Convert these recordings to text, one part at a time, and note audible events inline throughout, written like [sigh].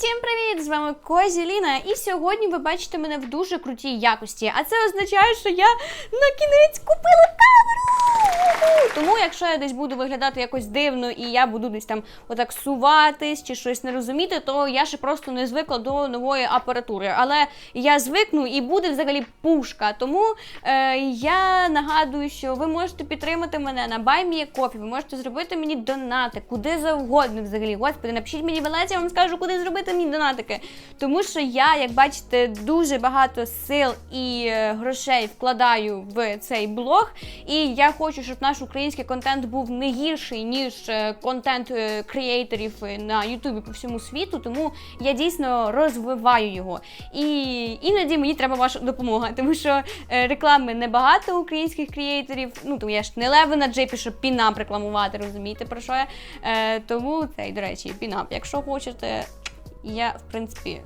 Всім привіт! З вами Козіліна, І сьогодні ви бачите мене в дуже крутій якості. А це означає, що я на кінець купила камеру! Тому, якщо я десь буду виглядати якось дивно і я буду десь там отак суватись чи щось не розуміти, то я ще просто не звикла до нової апаратури. Але я звикну і буде взагалі пушка. Тому е, я нагадую, що ви можете підтримати мене на BuyMeACoffee, ви можете зробити мені донати, куди завгодно взагалі. Господи, напишіть мені велець, я вам скажу, куди зробити мені донатики. Тому що я, як бачите, дуже багато сил і е, грошей вкладаю в цей блог. І я хочу, щоб наш український контент був не гірший, ніж е, контент е, креаторів е, на Ютубі по всьому світу. Тому я дійсно розвиваю його. І іноді мені треба ваша допомога, [laughs] тому що реклами небагато українських креаторів. Ну тому я ж не Левина Джейпі, щоб пінап рекламувати, розумієте про що я? Тому цей, до речі, пінап. Якщо хочете, я в принципі.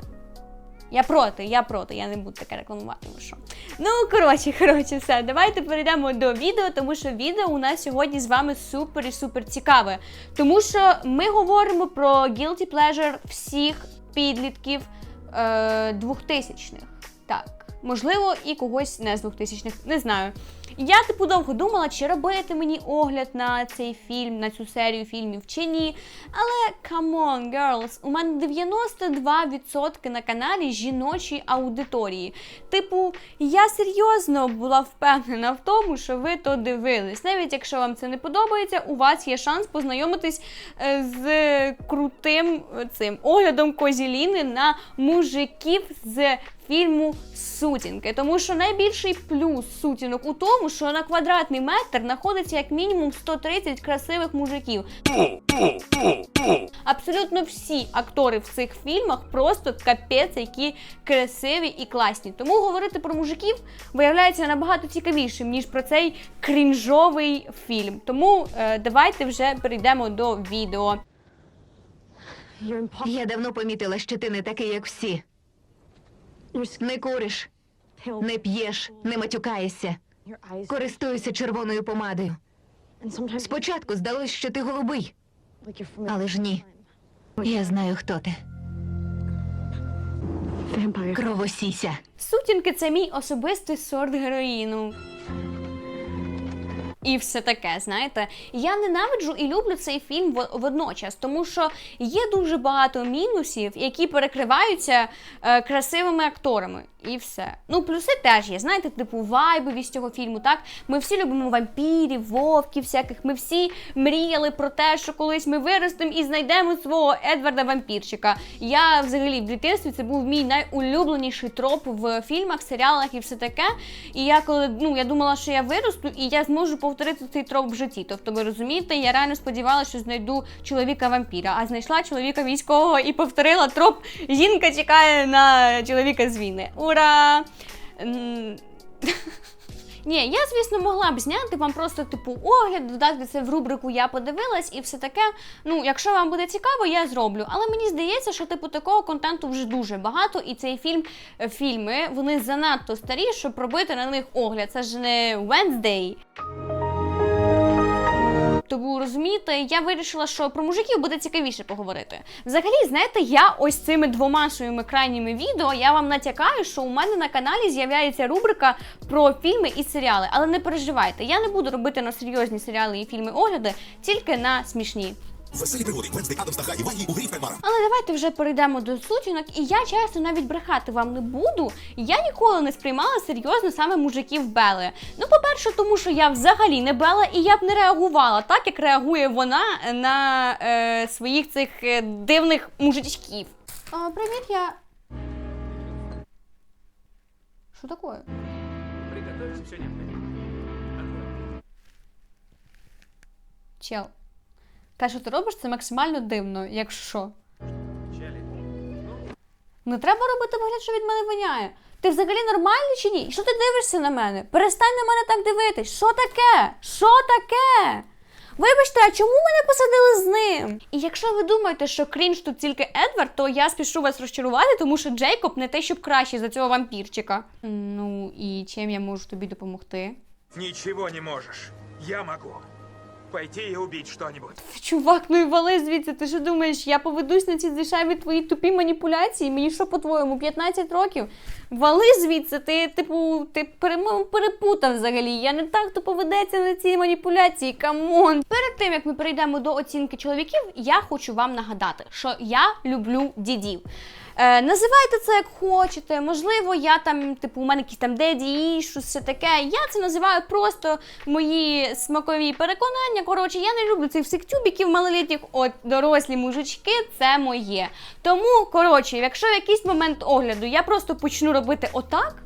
Я проти, я проти, я не буду таке рекламувати. Ну що. Ну, коротше, коротше, все. Давайте перейдемо до відео, тому що відео у нас сьогодні з вами супер і супер цікаве. Тому що ми говоримо про guilty pleasure всіх підлітків е, 2000-х. Так, можливо, і когось не з 2000-х, не знаю. Я типу довго думала, чи робити мені огляд на цей фільм, на цю серію фільмів чи ні. Але come on, girls, у мене 92% на каналі жіночої аудиторії. Типу, я серйозно була впевнена в тому, що ви то дивились. Навіть якщо вам це не подобається, у вас є шанс познайомитись е, з крутим цим оглядом Козіліни на мужиків з фільму Сутінки. Тому що найбільший плюс сутінок у тому, що на квадратний метр знаходиться як мінімум 130 красивих мужиків. Абсолютно всі актори в цих фільмах просто капець, які красиві і класні. Тому говорити про мужиків виявляється набагато цікавішим, ніж про цей крінжовий фільм. Тому е, давайте вже перейдемо до відео. Я давно помітила, що ти не такий, як всі. Не куриш, не п'єш, не матюкаєшся. Користуюся червоною помадою. Спочатку здалось, що ти голубий, але ж ні. Я знаю, хто ти. Кровосіся. Сутінки це мій особистий сорт героїну. І все таке, знаєте, я ненавиджу і люблю цей фільм во- водночас, тому що є дуже багато мінусів, які перекриваються е, красивими акторами. І все. Ну, плюси теж є. Знаєте, типу вайбовість цього фільму. Так, ми всі любимо вампірів, вовків, всяких. Ми всі мріяли про те, що колись ми виростемо і знайдемо свого Едварда вампірчика. Я взагалі в дитинстві це був мій найулюбленіший троп в фільмах, серіалах і все таке. І я коли ну я думала, що я виросту, і я зможу повторити цей троп в житті. Тобто, ви розумієте, я реально сподівалася, що знайду чоловіка вампіра, а знайшла чоловіка військового і повторила троп. Жінка чекає на чоловіка з війни. Ура! [laughs] Ні, я, звісно, могла б зняти вам просто типу огляд, додати це в рубрику Я подивилась і все таке. Ну, якщо вам буде цікаво, я зроблю. Але мені здається, що типу такого контенту вже дуже багато, і цей фільм, е, фільми вони занадто старі, щоб робити на них огляд. Це ж не Wednesday. Тому розуміти, я вирішила, що про мужиків буде цікавіше поговорити. Взагалі, знаєте, я ось цими двома своїми крайніми відео я вам натякаю, що у мене на каналі з'являється рубрика про фільми і серіали. Але не переживайте, я не буду робити на серйозні серіали і фільми огляди, тільки на смішні. Веселі пригоди Венсдей Адамс та Хагі Вагі у грі. Але давайте вже перейдемо до сутінок, і я чесно навіть брехати вам не буду. Я ніколи не сприймала серйозно саме мужиків Бели. Ну, по-перше, тому що я взагалі не Бела, і я б не реагувала так, як реагує вона на е, своїх цих е, дивних мужичків. А, привіт, я. Що таке? Приготовиться все необходимое. Чел. Те, що ти робиш, це максимально дивно, якщо що. Не треба робити вигляд, що від мене воняє. Ти взагалі нормальний чи ні? Що ти дивишся на мене? Перестань на мене так дивитись. Що таке? Що таке? Вибачте, а чому мене посадили з ним? І якщо ви думаєте, що крінж тут тільки Едвард, то я спішу вас розчарувати, тому що Джейкоб не те, щоб кращий за цього вампірчика. Ну і чим я можу тобі допомогти? Ничего не можешь. Я могу. Пойти и убить что-нибудь. Чувак, ну і вали звідси. Ти що думаєш, я поведусь на ці дешеві твої тупі маніпуляції? Мені що по-твоєму, 15 років? Вали звідси, ти, типу, ти пере- перепутав взагалі. Я не так, хто поведеться на ці маніпуляції. Камон. Перед тим як ми перейдемо до оцінки чоловіків, я хочу вам нагадати, що я люблю дідів. Е, називайте це як хочете. Можливо, я там, типу, у мене якісь там деді, ішу, все таке. Я це називаю просто мої смакові переконання. Коротше, я не люблю цих всіх тюбіків малолітніх. От дорослі мужички це моє. Тому, коротше, якщо в якийсь момент огляду я просто почну робити отак.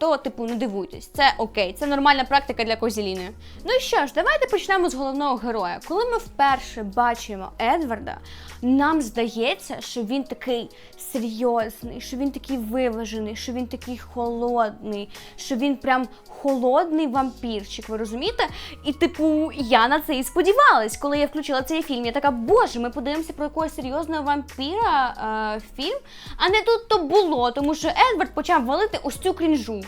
То, типу, не дивуйтесь, це окей, це нормальна практика для Козіліни. Ну і що ж, давайте почнемо з головного героя. Коли ми вперше бачимо Едварда, нам здається, що він такий серйозний, що він такий виважений, що він такий холодний, що він прям холодний вампірчик. Ви розумієте? І типу, я на це і сподівалась, коли я включила цей фільм. Я така, боже, ми подивимося про якогось серйозного вампіра е, фільм. А не тут то було, тому що Едвард почав валити ось цю крінжу.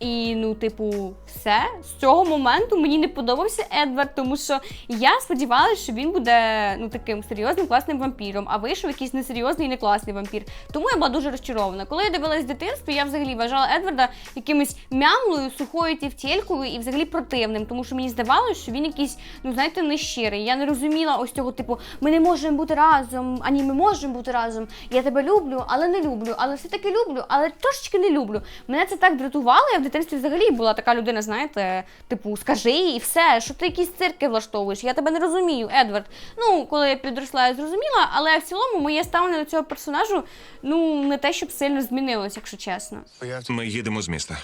І ну, типу, все з цього моменту мені не подобався Едвард, тому що я сподівалася, що він буде ну таким серйозним класним вампіром, а вийшов якийсь несерйозний і некласний вампір. Тому я була дуже розчарована. Коли я дивилась дитинство, я взагалі вважала Едварда якимось мямлою, сухою тівтєлькою і взагалі противним, тому що мені здавалося, що він якийсь, ну знаєте, нещирий. Я не розуміла ось цього типу, ми не можемо бути разом, ані ми можемо бути разом. Я тебе люблю, але не люблю, але все таки люблю, але трошечки не люблю. Мене це так дратувало. Я в дитинстві взагалі була така людина, знаєте, типу, скажи і все, що ти якісь цирки влаштовуєш. Я тебе не розумію, Едвард. Ну, коли я підросла, я зрозуміла, але в цілому моє ставлення до цього персонажу, ну не те, щоб сильно змінилось, якщо чесно. Ми їдемо з міста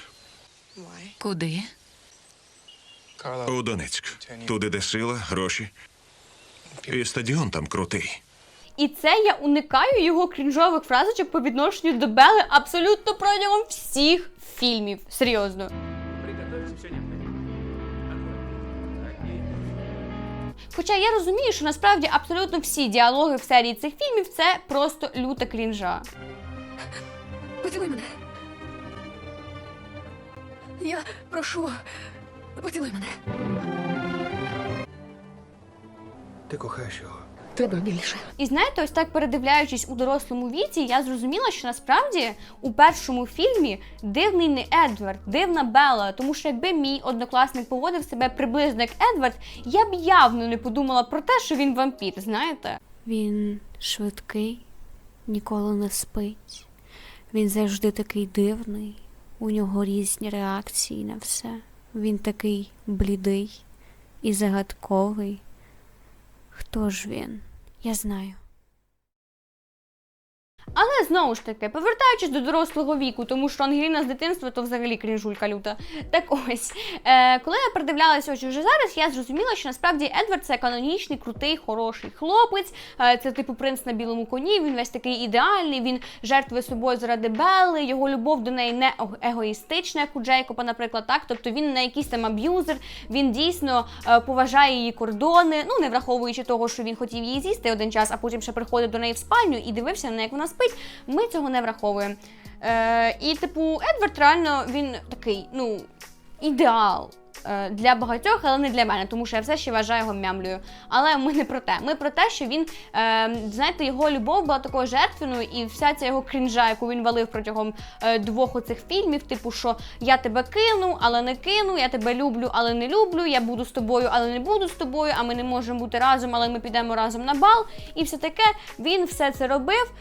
Куди? у Донецьк. Туди, де сила, гроші. І стадіон там крутий. І це я уникаю його крінжових фразочок по відношенню до Бели абсолютно протягом всіх фільмів. Серйозно. Хоча я розумію, що насправді абсолютно всі діалоги в серії цих фільмів це просто люта крінжа. Поцілуй мене. Я прошу, поцілуй мене. Ти кохаєш його. Треба більше. І знаєте, ось так передивляючись у дорослому віці, я зрозуміла, що насправді у першому фільмі дивний не Едвард, дивна Белла. Тому що якби мій однокласник поводив себе приблизно як Едвард, я б явно не подумала про те, що він вампір, знаєте? Він швидкий, ніколи не спить. Він завжди такий дивний. У нього різні реакції на все. Він такий блідий і загадковий. Хто ж він? Я знаю. Але знову ж таки, повертаючись до дорослого віку, тому що Ангеліна з дитинства то взагалі крінжулька люта. Так ось, е, коли я передивлялася ось уже зараз, я зрозуміла, що насправді Едвард це канонічний, крутий, хороший хлопець. Е, це типу принц на білому коні. Він весь такий ідеальний. Він жертвує собою заради Белли. Його любов до неї не егоїстична, як у Джейкоба, наприклад, так. Тобто він не якийсь там аб'юзер. Він дійсно е, поважає її кордони. Ну не враховуючи того, що він хотів її з'їсти один час, а потім ще приходив до неї в спальню і дивився на як вона спить. Ми цього не враховуємо. Е, і, типу, Едвард реально він такий, ну, ідеал. Е, Для багатьох, але не для мене, тому що я все ще вважаю його мямлею. Але ми не про те. Ми про те, що він, е, знаєте, його любов була такою жертвеною, і вся ця його крінжа, яку він валив протягом е, двох оцих фільмів, типу, що я тебе кину, але не кину, я тебе люблю, але не люблю, я буду з тобою, але не буду з тобою, а ми не можемо бути разом, але ми підемо разом на бал. І все таке він все це робив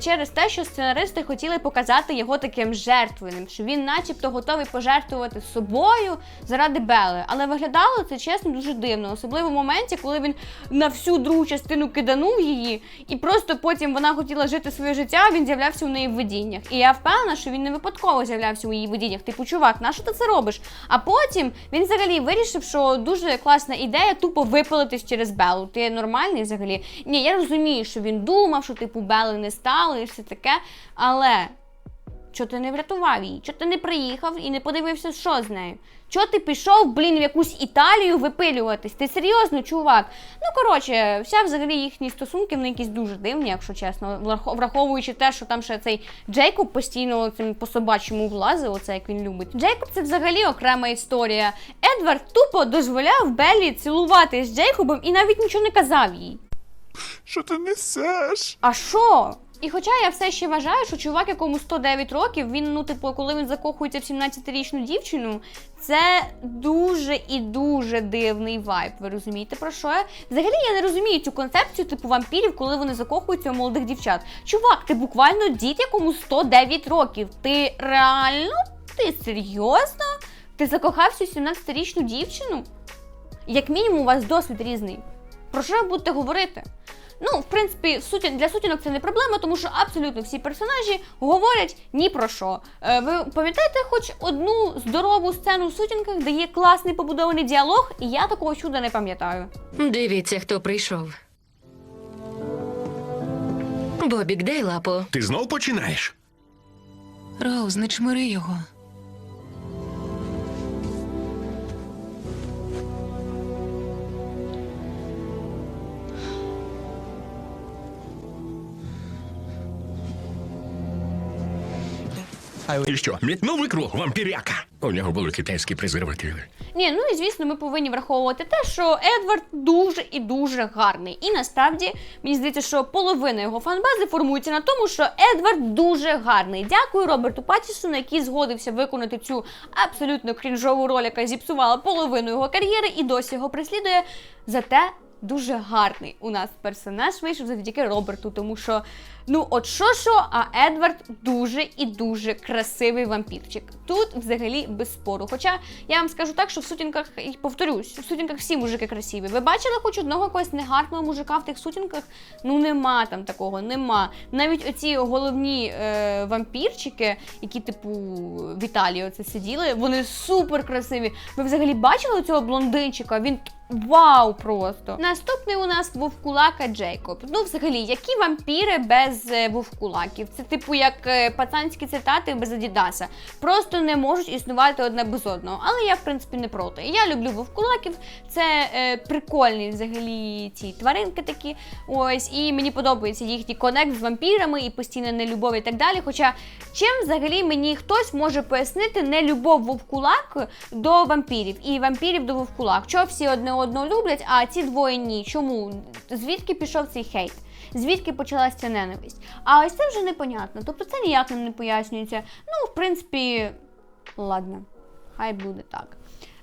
через те, що сценаристи хотіли показати його таким жертвеним, що він, начебто, готовий пожертвувати собою заради Бели. Але виглядало це чесно дуже дивно, особливо в моменті, коли він на всю другу частину киданув її, і просто потім вона хотіла жити своє життя. Він з'являвся у неї в видіннях. І я впевнена, що він не випадково з'являвся у її видіннях. Типу, чувак, на що ти це робиш? А потім він взагалі вирішив, що дуже класна ідея тупо випалитись через Белу. Ти нормальний взагалі? Ні, я розумію, що він думав, що типу Бели не стало і все таке. Але Чого ти не врятував її? Чого ти не приїхав і не подивився, що з нею? Чого ти пішов, блін, в якусь Італію випилюватись? Ти серйозно, чувак? Ну, коротше, вся взагалі їхні стосунки вони якісь дуже дивні, якщо чесно. Враховуючи те, що там ще цей Джейкоб постійно цим по собачому влазив, оце як він любить. Джейкоб це взагалі окрема історія. Едвард тупо дозволяв Беллі цілуватись з Джейкобом і навіть нічого не казав їй. Що ти несеш? А що? І хоча я все ще вважаю, що чувак, якому 109 років, він, ну, типу, коли він закохується в 17-річну дівчину, це дуже і дуже дивний вайб. Ви розумієте про що я? Взагалі я не розумію цю концепцію, типу вампірів, коли вони закохуються у молодих дівчат. Чувак, ти буквально дід, якому 109 років. Ти реально? Ти серйозно? Ти закохався у 17-річну дівчину? Як мінімум, у вас досвід різний. Про що ви будете говорити? Ну, в принципі, суті, для сутінок це не проблема, тому що абсолютно всі персонажі говорять ні про що. Е, ви пам'ятаєте хоч одну здорову сцену в сутінках, де є класний побудований діалог, і я такого чуда не пам'ятаю. Дивіться, хто прийшов. Бобік, дай лапу. Ти знов починаєш? Роуз, не чмири його. І що, мітнув ікру вампіряка? У нього були китайські презервативи. Ні, ну і звісно, ми повинні враховувати те, що Едвард дуже і дуже гарний. І насправді мені здається, що половина його фанбази формується на тому, що Едвард дуже гарний. Дякую Роберту Паттісону, який згодився виконати цю абсолютно крінжову роль, яка зіпсувала половину його кар'єри і досі його преслідує. Зате дуже гарний у нас персонаж вийшов завдяки Роберту, тому що. Ну, от що що, а Едвард дуже і дуже красивий вампірчик. Тут взагалі без спору. Хоча я вам скажу так, що в сутінках, і повторюсь, в сутінках всі мужики красиві. Ви бачили хоч одного якогось негарного мужика в тих сутінках? Ну нема там такого, нема. Навіть оці головні е, вампірчики, які, типу, в Італії оце сиділи, вони супер красиві. Ви взагалі бачили цього блондинчика? Він Вау, просто наступний у нас вовкулака Джейкоб. Ну, взагалі, які вампіри без е, вовкулаків? Це типу як е, пацанські цитати без Адідаса. Просто не можуть існувати одне без одного. Але я, в принципі, не проти. Я люблю вовкулаків. Це е, прикольні взагалі ці тваринки такі. Ось, і мені подобається їхній конект з вампірами і постійна нелюбов і так далі. Хоча чим взагалі мені хтось може пояснити нелюбов вовкулак до вампірів і вампірів до вовкулак? Чого всі одне одного люблять, а ці двоє ні? Чому? Звідки пішов цей хейт? Звідки почалася ця ненависть? А ось це вже непонятно. Тобто це ніяк нам не пояснюється. Ну, в принципі, ладно, хай буде так.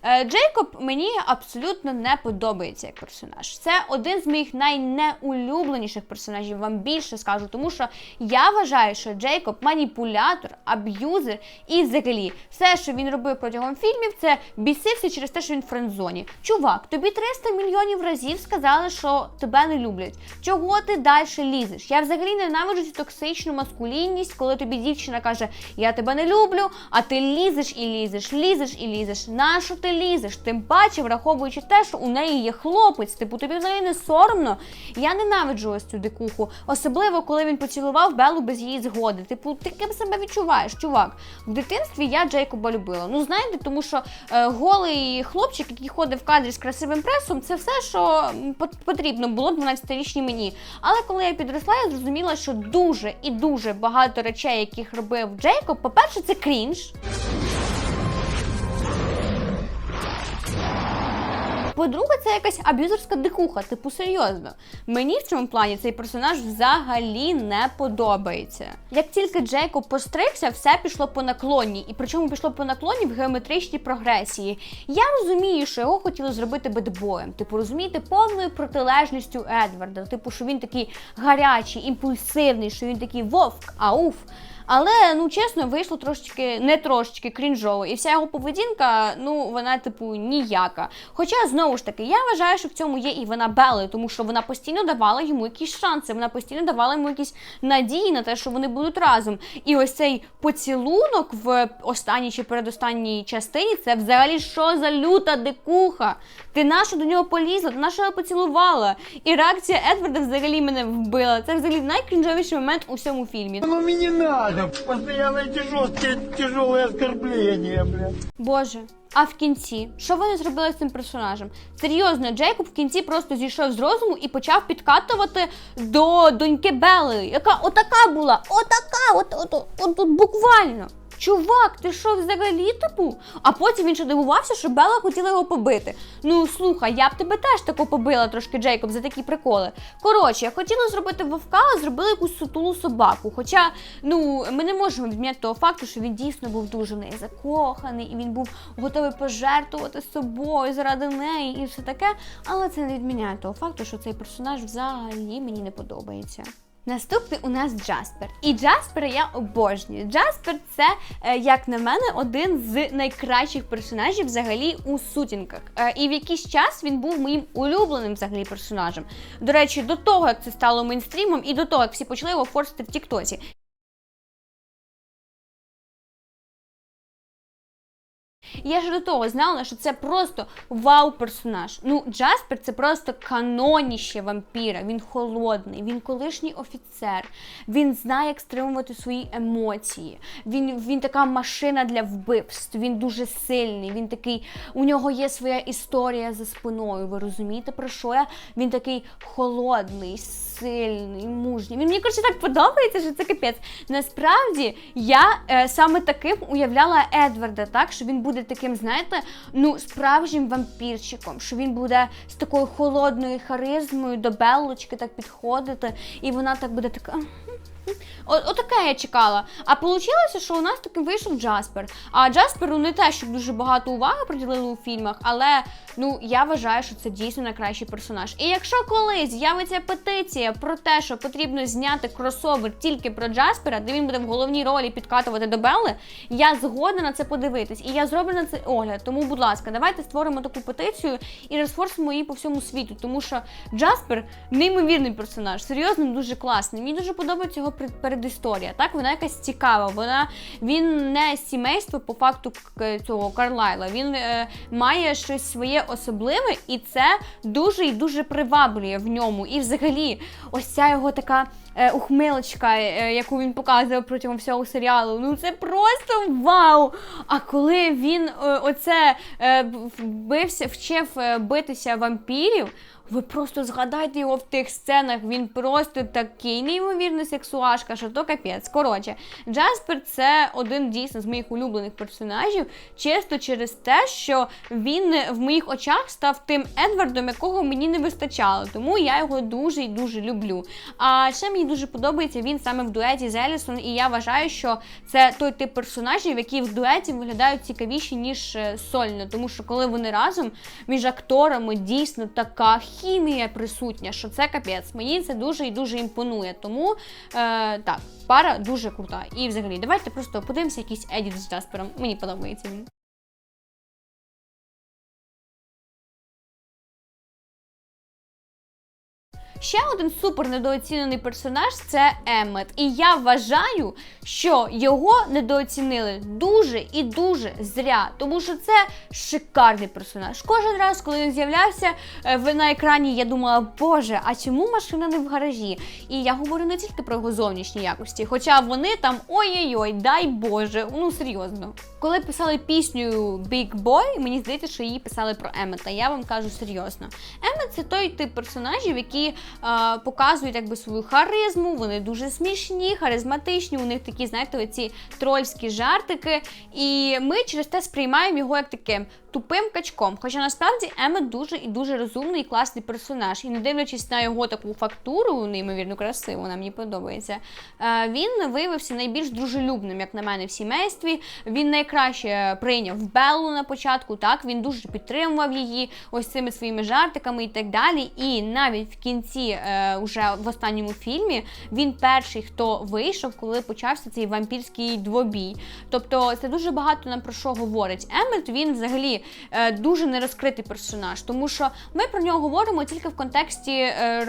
Е, Джейкоб мені абсолютно не подобається як персонаж. Це один з моїх найнеулюбленіших персонажів. Вам більше скажу, тому що я вважаю, що Джейкоб маніпулятор, аб'юзер і взагалі все, що він робив протягом фільмів, це бісився через те, що він в френдзоні. Чувак, тобі 300 мільйонів разів сказали, що тебе не люблять. Чого ти далі лізеш? Я взагалі ненавиджу цю токсичну маскулінність, коли тобі дівчина каже, я тебе не люблю, а ти лізеш і лізеш, лізеш і лізеш. Нащо ти лізеш? Тим паче, враховуючи те, що у неї є хлопець, типу тобі взагалі не соромно. Я ненавиджу ось цю дикуху, особливо коли він поцілував Белу без її згоди. Типу, ти ким себе відчуваєш, чувак? В дитинстві я Джейкоба любила. Ну знаєте, тому що е, голий хлопчик, який ходив в кадрі з красивим пресом, це все, що потрібно було 12-річній мені. Але коли я підросла, я зрозуміла, що дуже і дуже багато речей, яких робив Джейкоб, по-перше, це крінж. По-друге, це якась аб'юзерська дикуха, типу серйозно. Мені в цьому плані цей персонаж взагалі не подобається. Як тільки Джейкоб постригся, все пішло по наклонні, і причому пішло по наклонні в геометричній прогресії. Я розумію, що його хотіли зробити бедбоєм, типу, розумієте, повною протилежністю Едварда. Типу, що він такий гарячий, імпульсивний, що він такий вовк, ауф. Але ну чесно, вийшло трошечки не трошечки крінжово, і вся його поведінка, ну вона типу ніяка. Хоча знову ж таки, я вважаю, що в цьому є і вона Белли, тому що вона постійно давала йому якісь шанси, вона постійно давала йому якісь надії на те, що вони будуть разом. І ось цей поцілунок в останній чи передостанній частині це взагалі що за люта дикуха. Ти нащо до нього полізла, ти нащо його поцілувала? І реакція Едварда взагалі мене вбила. Це взагалі найкрінжовіший момент у всьому фільмі. Мне надо. нормально. Постоянно эти жесткие, тяжелые блядь. Боже. А в кінці, що вони зробили з цим персонажем? Серйозно, Джейкоб в кінці просто зійшов з розуму і почав підкатувати до доньки Белли, яка отака була, отака, от, от, от, от, от буквально. Чувак, ти що взагалі типу? А потім він ще дивувався, що Белла хотіла його побити. Ну слухай, я б тебе теж тако побила трошки, Джейкоб, за такі приколи. Коротше, я хотіла зробити вовка, а зробили якусь сутулу собаку. Хоча, ну, ми не можемо відміняти того факту, що він дійсно був дуже в неї закоханий, і він був готовий пожертвувати собою заради неї і все таке. Але це не відміняє того факту, що цей персонаж взагалі мені не подобається. Наступний у нас Джаспер. І Джаспера я обожнюю. Джаспер це, е, як на мене, один з найкращих персонажів взагалі у сутінках. Е, і в якийсь час він був моїм улюбленим взагалі персонажем. До речі, до того, як це стало мейнстрімом, і до того, як всі почали його форсити в Я ж до того знала, що це просто вау-персонаж. Ну, Джаспер це просто каноніще вампіра. Він холодний, він колишній офіцер, він знає, як стримувати свої емоції. Він, він така машина для вбивств, він дуже сильний. Він такий, у нього є своя історія за спиною. Ви розумієте, про що я? Він такий холодний, сильний, мужній. Він мені коротше так подобається, що це капець. Насправді я е, саме таким уявляла Едварда, так що він буде таким, знаєте, ну справжнім вампірчиком, що він буде з такою холодною харизмою до Беллочки так підходити, і вона так буде така. О, отаке я чекала. А получилося, що у нас таки вийшов Джаспер. А Джасперу не те, щоб дуже багато уваги приділили у фільмах, але ну я вважаю, що це дійсно найкращий персонаж. І якщо колись з'явиться петиція про те, що потрібно зняти кросовер тільки про Джаспера, де він буде в головній ролі підкатувати до Белли, я згодна на це подивитись. І я зроблю на це огляд. Тому, будь ласка, давайте створимо таку петицію і розфорсимо її по всьому світу. Тому що Джаспер неймовірний персонаж, серйозно, дуже класний. Мені дуже подобається його пред- передісторія. Так, вона якась цікава. Вона він не з сімейства по факту цього Карлайла. Він е, має щось своє особливе, і це дуже і дуже приваблює в ньому. І взагалі, ось ця його така. е, Ухмилочка, е, яку він показував протягом всього серіалу, ну це просто вау! А коли він е, оце бився, вчив битися вампірів, ви просто згадайте його в тих сценах. Він просто такий неймовірний сексуашка, що то капець. Коротше, Джаспер це один дійсно з моїх улюблених персонажів, чисто через те, що він в моїх очах став тим Едвардом, якого мені не вистачало. Тому я його дуже і дуже люблю. А ще мені дуже подобається він саме в дуеті з Елісон, і я вважаю, що це той тип персонажів, які в дуеті виглядають цікавіші, ніж е, сольно. Тому що коли вони разом між акторами дійсно така хімія присутня, що це капець. Мені це дуже і дуже імпонує. Тому е, так, пара дуже крута. І взагалі, давайте просто подивимося якийсь едіт з Джаспером. Мені подобається він. Ще один супер недооцінений персонаж це Еммет. І я вважаю, що його недооцінили дуже і дуже зря, тому що це шикарний персонаж. Кожен раз, коли він з'являвся е, на екрані, я думала, боже, а чому машина не в гаражі? І я говорю не тільки про його зовнішні якості, хоча вони там ой-ой-ой, дай Боже, ну серйозно. Коли писали пісню Big Boy, мені здається, що її писали про Еммета. Я вам кажу серйозно. Еммет це той тип персонажів, які показують якби свою харизму, вони дуже смішні, харизматичні, у них такі, знаєте, оці трольські жартики. І ми через те сприймаємо його як таким тупим качком. Хоча насправді Еммет дуже і дуже розумний і класний персонаж. І не дивлячись на його таку фактуру, неймовірно красиву, вона мені подобається. Він виявився найбільш дружелюбним, як на мене, в сімействі. Він найкраще прийняв Беллу на початку. Так він дуже підтримував її ось цими своїми жартиками і так далі. І навіть в кінці, е, уже в останньому фільмі, він перший, хто вийшов, коли почався цей вампірський двобій. Тобто, це дуже багато нам про що говорить. Еммет, він взагалі е, дуже нерозкритий персонаж, тому що ми про нього говоримо тільки в контексті е,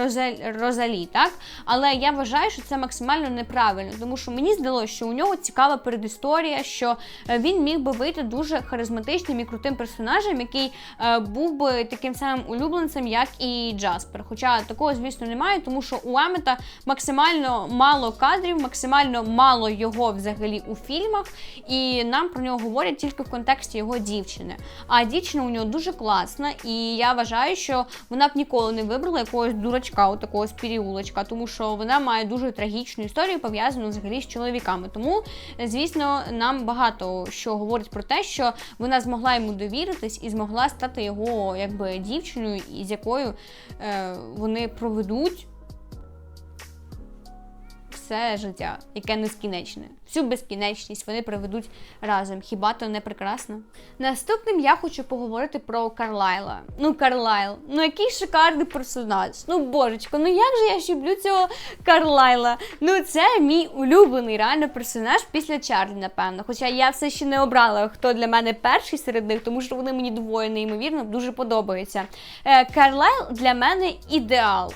Розалі, так? Але я вважаю, що це максимально неправильно, тому що мені здалося, що у нього цікава передісторія, що е, він міг би вийти дуже харизматичним і крутим персонажем, який е, був би таким самим улюбленцем, як і Джаспер. Хоча такого звісно, немає, тому що у Емета максимально мало кадрів, максимально мало його взагалі у фільмах, і нам про нього говорять тільки в контексті його дівчини. А дівчина у нього дуже класна, і я вважаю, що вона б ніколи не вибрала якогось дурачка, от такого з переулочка, тому що вона має дуже трагічну історію, пов'язану взагалі з чоловіками. Тому, звісно, нам багато що говорить про те, що вона змогла йому довіритись і змогла стати його якби дівчиною, з якою е, вони проведуть все життя, яке нескінчне. Всю безкінечність вони проведуть разом. Хіба то не прекрасно? Наступним я хочу поговорити про Карлайла. Ну, Карлайл, ну який шикарний персонаж. Ну, божечко, ну як же я ж люблю цього Карлайла? Ну, це мій улюблений реально персонаж після Чарлі, напевно. Хоча я все ще не обрала, хто для мене перший серед них, тому що вони мені двоє неймовірно дуже подобаються. Е, Карлайл для мене ідеал.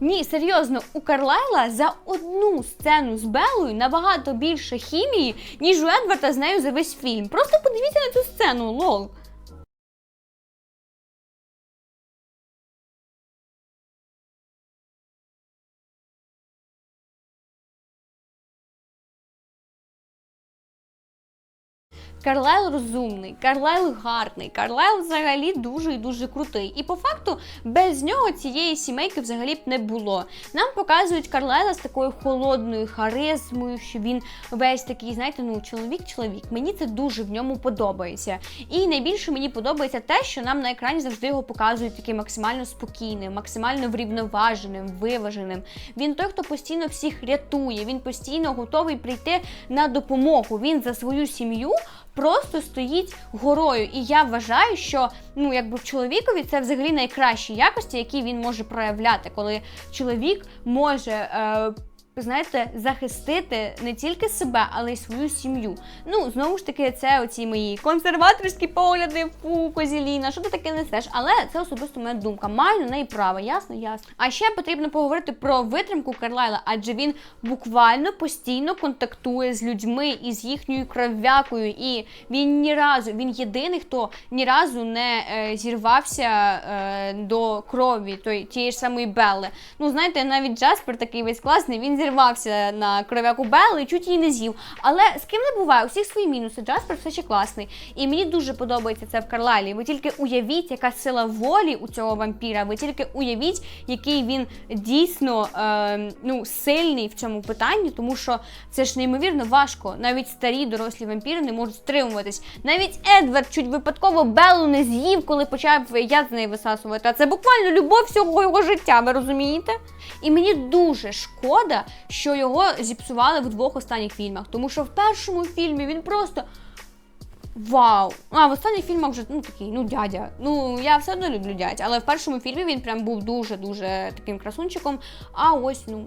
Ні, серйозно, у Карлайла за одну сцену з Белою набагато більше хімії, ніж у Едварда з нею за весь фільм. Просто подивіться на цю сцену, лол. Карлайл розумний, Карлайл гарний, Карлайл взагалі дуже і дуже крутий. І по факту без нього цієї сімейки взагалі б не було. Нам показують Карлайла з такою холодною харизмою, що він весь такий, знаєте, ну чоловік-чоловік. Мені це дуже в ньому подобається. І найбільше мені подобається те, що нам на екрані завжди його показують таким максимально спокійним, максимально врівноваженим, виваженим. Він той, хто постійно всіх рятує, він постійно готовий прийти на допомогу. Він за свою сім'ю просто стоїть горою. І я вважаю, що ну якби в чоловікові це взагалі найкращі якості, які він може проявляти, коли чоловік може. Е, Знаєте, захистити не тільки себе, але й свою сім'ю. Ну, знову ж таки, це оці мої консерваторські погляди, фу, козіліна, що ти таке несеш? Але це особисто моя думка. Маю на неї право, ясно, ясно. А ще потрібно поговорити про витримку Карлайла, адже він буквально постійно контактує з людьми і з їхньою кров'якою. І він ні разу, він єдиний, хто ні разу не е, зірвався е, до крові той, тієї ж самої Белли. Ну, знаєте, навіть Джаспер такий весь класний, він зірвався на кров'яку Белли чуть її не з'їв. Але з ким не буває, у всіх свої мінуси. Джаспер все ще класний. І мені дуже подобається це в Карлайлі. Ви тільки уявіть, яка сила волі у цього вампіра. Ви тільки уявіть, який він дійсно е, ну, сильний в цьому питанні, тому що це ж неймовірно важко. Навіть старі дорослі вампіри не можуть стримуватись. Навіть Едвард чуть випадково Беллу не з'їв, коли почав яд з неї висасувати. А це буквально любов всього його життя, ви розумієте? І мені дуже шкода, що його зіпсували в двох останніх фільмах, тому що в першому фільмі він просто. Вау! А в останніх фільмах вже ну такий, ну дядя. Ну я все одно люблю дядь, але в першому фільмі він прям був дуже-дуже таким красунчиком. А ось, ну.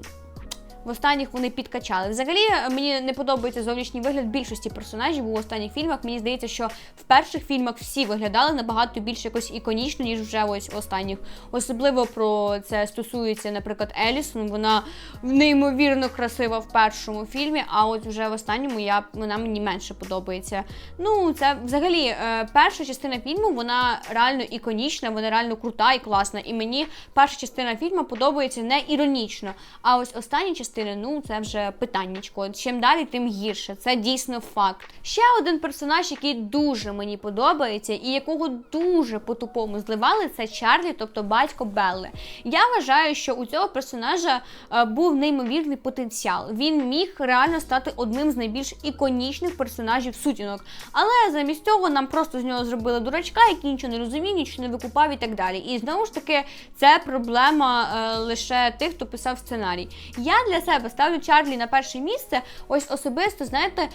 В останніх вони підкачали. Взагалі мені не подобається зовнішній вигляд більшості персонажів у останніх фільмах. Мені здається, що в перших фільмах всі виглядали набагато більш якось іконічно, ніж вже ось в останніх. Особливо про це стосується, наприклад, Елісон. Вона неймовірно красива в першому фільмі, а от вже в останньому я вона мені менше подобається. Ну, це взагалі е, перша частина фільму, вона реально іконічна, вона реально крута і класна. І мені перша частина фільму подобається не іронічно. А ось останні частини, ну це вже питаннячко. Чим далі, тим гірше. Це дійсно факт. Ще один персонаж, який дуже мені подобається, і якого дуже по-тупому зливали, це Чарлі, тобто батько Белли. Я вважаю, що у цього персонажа е, був неймовірний потенціал. Він міг реально стати одним з найбільш іконічних персонажів сутінок. Але замість цього нам просто з нього зробили дурачка, який нічого не розумів, нічого не викупав і так далі. І знову ж таки, це проблема е, лише тих, хто писав сценарій. Я для себе ставлю Чарлі на перше місце. Ось особисто, знаєте.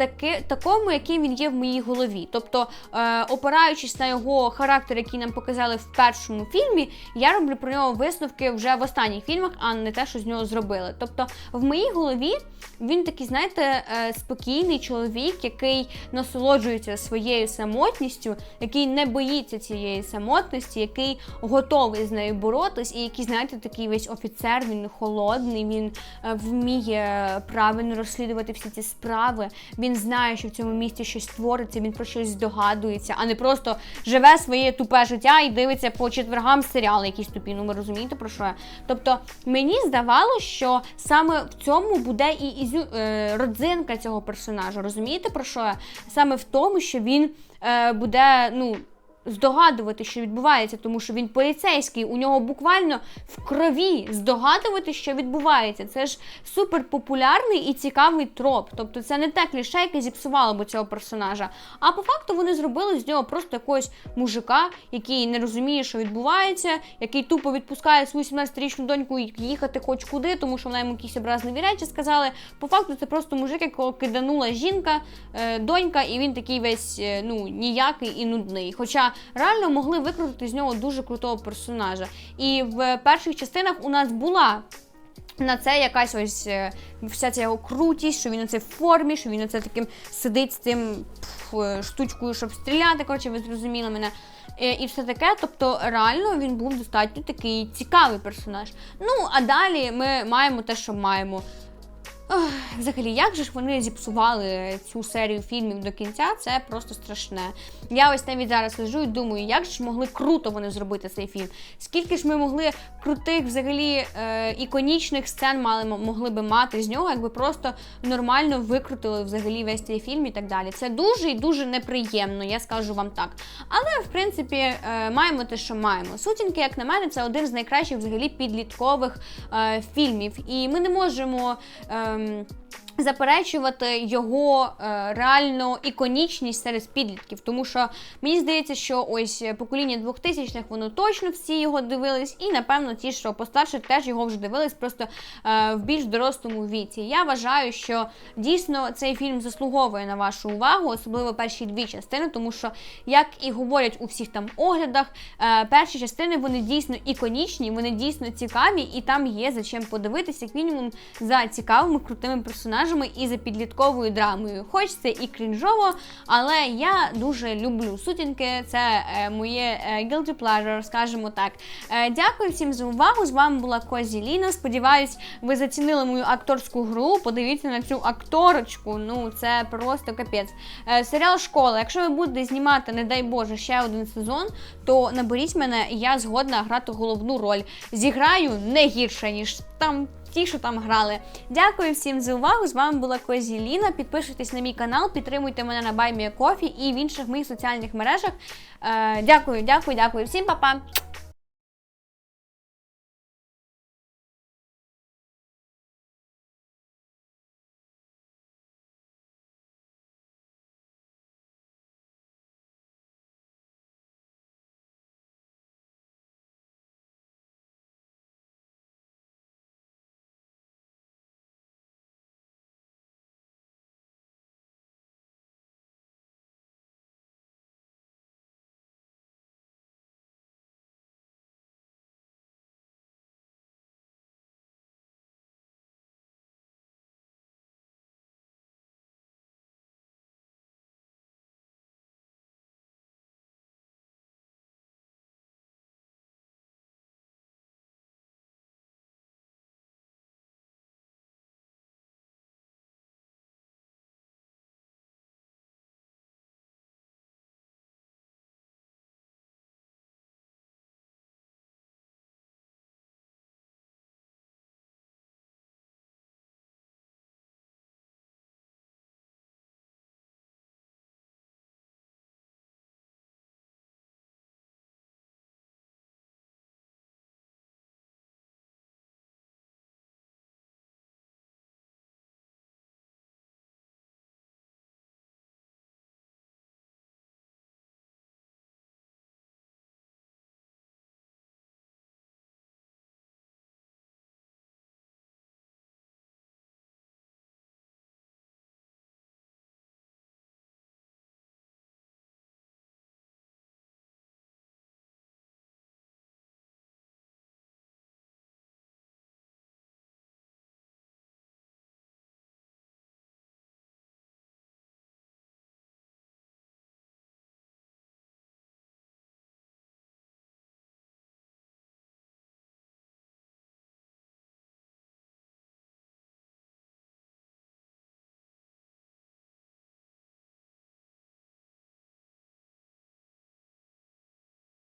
Таки, такому, яким він є в моїй голові. Тобто, е, опираючись на його характер, який нам показали в першому фільмі, я роблю про нього висновки вже в останніх фільмах, а не те, що з нього зробили. Тобто, в моїй голові він такий, знаєте, е, спокійний чоловік, який насолоджується своєю самотністю, який не боїться цієї самотності, який готовий з нею боротись, і який, знаєте, такий весь офіцер, він холодний, він е, вміє правильно розслідувати всі ці справи. Він знає, що в цьому місті щось твориться, він про щось здогадується, а не просто живе своє тупе життя і дивиться по четвергам серіали якісь тупі. Ну ви розумієте про що я? Тобто мені здавалося, що саме в цьому буде і ізю, е, родзинка цього персонажа. Розумієте про що я? Саме в тому, що він е, буде, ну здогадувати, що відбувається, тому що він поліцейський, у нього буквально в крові здогадувати, що відбувається. Це ж супер популярний і цікавий троп. Тобто це не те кліше, яке зіпсувало би цього персонажа. А по факту вони зробили з нього просто якогось мужика, який не розуміє, що відбувається, який тупо відпускає свою 17-річну доньку їхати хоч куди, тому що вона йому якісь образливі речі сказали. По факту це просто мужик, якого киданула жінка, е, донька, і він такий весь е, ну ніякий і нудний. Хоча реально могли викрутити з нього дуже крутого персонажа. І в перших частинах у нас була. На це якась ось е, вся ця його крутість, що він оце в формі, що він оце таким сидить з цим пф, е, штучкою, щоб стріляти. Коротше, ви зрозуміли мене. Е, І все таке. Тобто, реально він був достатньо такий цікавий персонаж. Ну, а далі ми маємо те, що маємо. Ох, взагалі, як же ж вони зіпсували цю серію фільмів до кінця, це просто страшне. Я ось навіть зараз лежу і думаю, як ж могли круто вони зробити цей фільм. Скільки ж ми могли крутих, взагалі, е, іконічних сцен мали, могли би мати з нього, якби просто нормально викрутили взагалі весь цей фільм і так далі. Це дуже і дуже неприємно, я скажу вам так. Але, в принципі, е, маємо те, що маємо. Сутінки, як на мене, це один з найкращих взагалі підліткових е, фільмів. І ми не можемо. Е, Um, Заперечувати його е, реально іконічність серед підлітків, тому що мені здається, що ось покоління 2000-х, воно точно всі його дивились, і напевно ті, що постарше, теж його вже дивились, просто е, в більш дорослому віці. Я вважаю, що дійсно цей фільм заслуговує на вашу увагу, особливо перші дві частини, тому що, як і говорять у всіх там оглядах, е, перші частини вони дійсно іконічні, вони дійсно цікаві, і там є за чим подивитися, як мінімум за цікавими крутими персонажами і за підлітковою драмою. Хоч це і крінжово, але я дуже люблю сутінки. Це е, моє е, guilty pleasure, скажімо так. Е, дякую всім за увагу. З вами була Козі Ліна. Сподіваюсь, ви зацінили мою акторську гру. Подивіться на цю акторочку. Ну це просто капець. Серіал Школа. Якщо ви будете знімати, не дай Боже, ще один сезон, то наберіть мене, я згодна грати головну роль. Зіграю не гірше, ніж там ті, що там грали. Дякую всім за увагу. З вами була Козіліна. Підписуйтесь на мій канал, підтримуйте мене на Баймія Кофі і в інших моїх соціальних мережах. Е, дякую, дякую, дякую. Всім па-па!